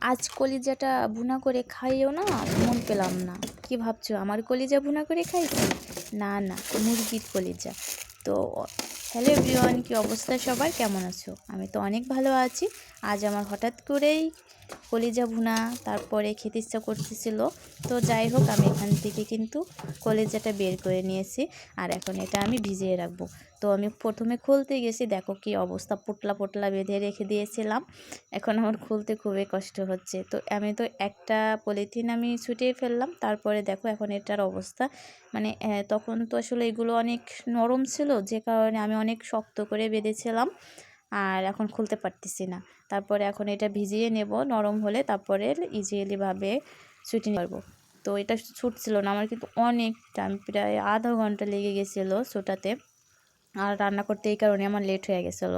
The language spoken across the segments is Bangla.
আজ কলিজাটা ভুনা করে খাইও না, মন পেলাম না। কি ভাবছ, আমার কলিজা ভুনা করে খাই না না, মুরগির কলিজা। তো, হ্যালো এভরিওয়ান, কি অবস্থা সবার? কেমন আছো? আমি তো অনেক ভালো আছি। আজ আমার হঠাৎ করেই কলিজা ভুনা, তারপরে খেতে ইচ্ছা করতেছিল। তো যাই হোক, আমি এখান থেকে কিন্তু কলিজাটা বের করে নিয়েছি আর এখন এটা আমি ভিজিয়ে রাখব। তো আমি প্রথমে খুলতে গেছি, দেখো কি অবস্থা, পোটলা পোটলা বেঁধে রেখে দিয়েছিলাম। এখন আমার খুলতে খুবই কষ্ট হচ্ছে। তো আমি তো একটা পলিথিন আমি ছুটিয়ে ফেললাম, তারপরে দেখো এখন এটার অবস্থা। মানে তখন তো আসলে এগুলো অনেক নরম ছিল, যে কারণে আমি অনেক শক্ত করে বেঁধেছিলাম। আর এখন খুলতে পারতেছি না। তারপরে এখন এটা ভিজিয়ে নেব, নরম হলে তারপরে ইজিলিভাবে ছুটি পারব তো এটা ছুটছিল না, আমার কিন্তু অনেক টাইম প্রায় আধা ঘণ্টা লেগে গেছিল ছোটাতে আর রান্না করতে এই কারণে আমার লেট হয়ে গেছিল।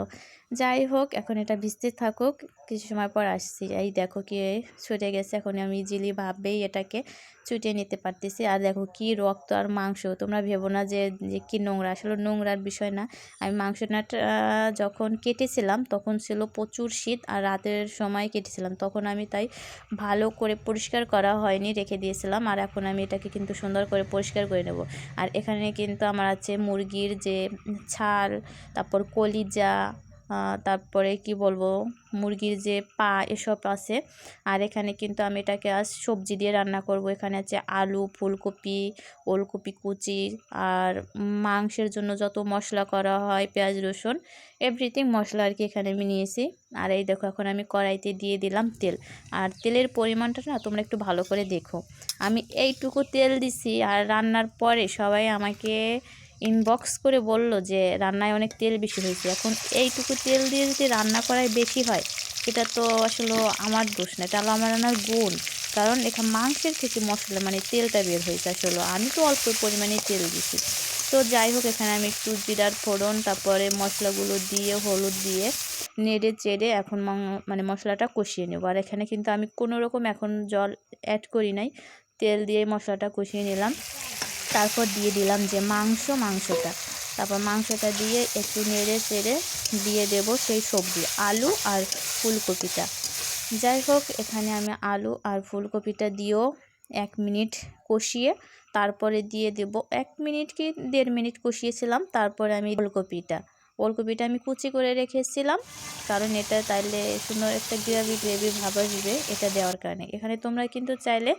যাই হোক, এখন এটা ভিজতে থাকুক, কিছু সময় পর আসছি। এই দেখো কি ছুটে গেছে, এখন আমি ইজিলি ভাববেই এটাকে ছুটিয়ে নিতে পারতেছি। আর দেখো কি রক্ত আর মাংস, তোমরা ভেবো না যে যে কি নোংরা, আসলে নোংরার বিষয় না। আমি মাংসটা যখন কেটেছিলাম, তখন ছিল প্রচুর শীত আর রাতের সময় কেটেছিলাম। তখন আমি তাই ভালো করে পরিষ্কার করা হয়নি, রেখে দিয়েছিলাম। আর এখন আমি এটাকে কিন্তু সুন্দর করে পরিষ্কার করে নেব। আর এখানে কিন্তু আমার আছে মুরগির যে ছাল, তারপর কলিজা তারপরে কি বলব, মুরগির যে পা এসব আছে, আর এখানে কিন্তু আমি এটাকে আজ সবজি দিয়ে রান্না করব। এখানে আছে আলু, ফুলকপি, ওলকপি, কুচি, আর মাংসের জন্য যত মশলা করা হয়, পেঁয়াজ, রসুন এভরিথিং মশলা আর কি এখানে আমি নিয়েছি। আর এই দেখো, এখন আমি কড়াইতে দিয়ে দিলাম তেল। আর তেলের পরিমাণটা না তোমরা একটু ভালো করে দেখো। আমি এইটুকু তেল দিছি, আর রান্নার পরে সবাই আমাকে ইনবক্স করে বলল যে, রান্নায় অনেক তেল বেশি হয়েছে। এখন এইটুকু তেল দিয়ে যদি রান্না করায় বেশি হয়, এটা তো আসলে আমার দোষ না, এটা হলো আমার রান্নার গুণ। কারণ এখানে মাংসের থেকে মশলা মানে তেলটা বের হয়েছে আসলে। আমি তো অল্প পরিমাণে তেল দিছি তো যাই হোক, এখানে আমি একটু জিরার ফোড়ন, তারপরে মশলাগুলো দিয়ে, হলুদ দিয়ে নেড়ে চেড়ে এখন মানে মশলাটা কষিয়ে নেব। আর এখানে কিন্তু আমি কোনো রকম এখন জল অ্যাড করি নাই। তেল দিয়ে মশলাটা কষিয়ে নিলাম। তারপর দিয়ে দিলাম যে মাংস, মাংসটা। তারপর মাংসটা দিয়ে একটু নেড়ে চেড়ে দিয়ে দেব সেই সবজি, আলু আর ফুলকপিটা। যাই হোক, এখানে আমি আলু আর ফুলকপিটা দিয়েও এক মিনিট কষিয়ে তারপরে দিয়ে দেব এক মিনিট কি দেড় মিনিট কষিয়েছিলাম, তারপরে আমি ওলকপিটা ওলকপিটা আমি কুচি করে রেখেছিলাম, কারণ এটা তাইলে সুন্দর একটা গ্রেভি গ্রেভি ভাব আসবে এটা দেওয়ার কারণে। এখানে তোমরা কিন্তু চাইলে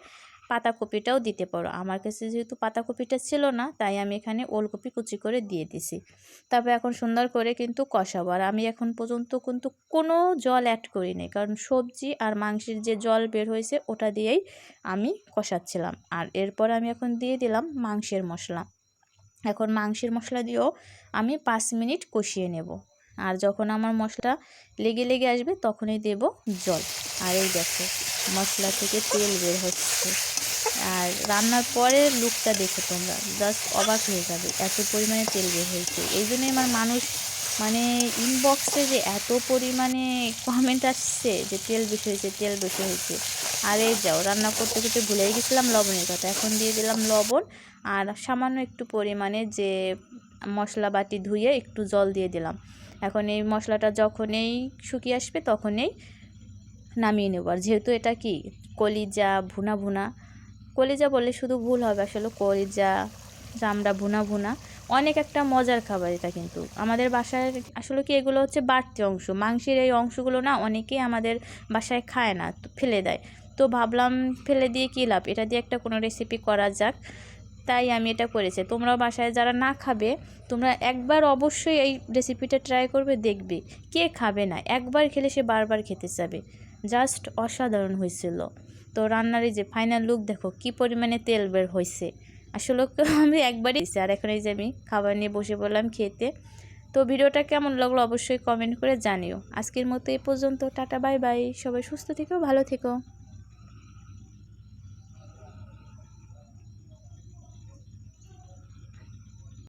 পাতাকপিটাও দিতে পারো। আমার কাছে যেহেতু পাতাকপিটা ছিল না, তাই আমি এখানে ওলকপি কুচি করে দিয়ে দিছি। তারপর এখন সুন্দর করে কিন্তু কষাবো। আর আমি এখন পর্যন্ত কিন্তু কোনো জল অ্যাড করি নাই। কারণ সবজি আর মাংসের যে জল বের হয়েছে, ওটা দিয়েই আমি কষাচ্ছিলাম। আর এরপর আমি এখন দিয়ে দিলাম মাংসের মশলা। এখন মাংসের মশলা দিয়েও আমি পাঁচ মিনিট কষিয়ে নেব। আর যখন আমার মশলা লেগে লেগে আসবে, তখনই দেব জল। আর এই দেখো, মশলা থেকে তেল বের হচ্ছে। আর রান্নার পরে লুকটা দেখো তোমরা। জাস্ট অবাক হয়ে যাবে, এত পরিমাণে তেল বের হয়েছে। এই জন্যই আমার মানুষ মানে ইনবক্সে যে এত পরিমাণে কমেন্ট আসছে যে তেল বেশি হয়েছে, তেল বেশি হয়েছে। আর এই যাও, রান্না করতে করতে ভুলেই গেছিলাম লবণের কথা। এখন দিয়ে দিলাম লবণ আর সামান্য একটু পরিমাণে যে মশলা বাটি ধুয়ে একটু জল দিয়ে দিলাম। এখন এই মশলাটা যখনই শুকিয়ে আসবে তখনই নামিয়ে নেব। আর যেহেতু এটা কি, কলিজা, ভুনা ভুনা কলিজা বললে শুধু ভুল হবে, আসলে কলিজা চামড়া ভুনা ভুনা, অনেক একটা মজার খাবার এটা কিন্তু। আমাদের বাসায় আসলে কি এগুলো হচ্ছে বাড়তি অংশ, মাংসের এই অংশগুলো না অনেকেই আমাদের বাসায় খায় না ফেলে দেয়। তো ভাবলাম ফেলে দিয়ে কী লাভ? এটা দিয়ে একটা কোনো রেসিপি করা যাক। তাই আমি এটা করেছি। তোমরা বাসায় যারা না খাবে, তোমরা একবার অবশ্যই এই রেসিপিটা ট্রাই করবে, দেখবে কে খাবে না। একবার খেলে সে বারবার খেতে যাবে জাস্ট অসাধারণ হয়েছিল। তো রান্নার এই যে ফাইনাল লুক দেখো, কি পরিমাণে তেল বের হয়েছে আসলে আমি একবারই আর এখন এই যে আমি খাবার নিয়ে বসে বললাম খেতে। তো ভিডিওটা কেমন লাগল অবশ্যই কমেন্ট করে জানিও। আজকের মতো এই পর্যন্ত, টাটা বাই বাই সবাই সুস্থ থেকো, ভালো থেকো।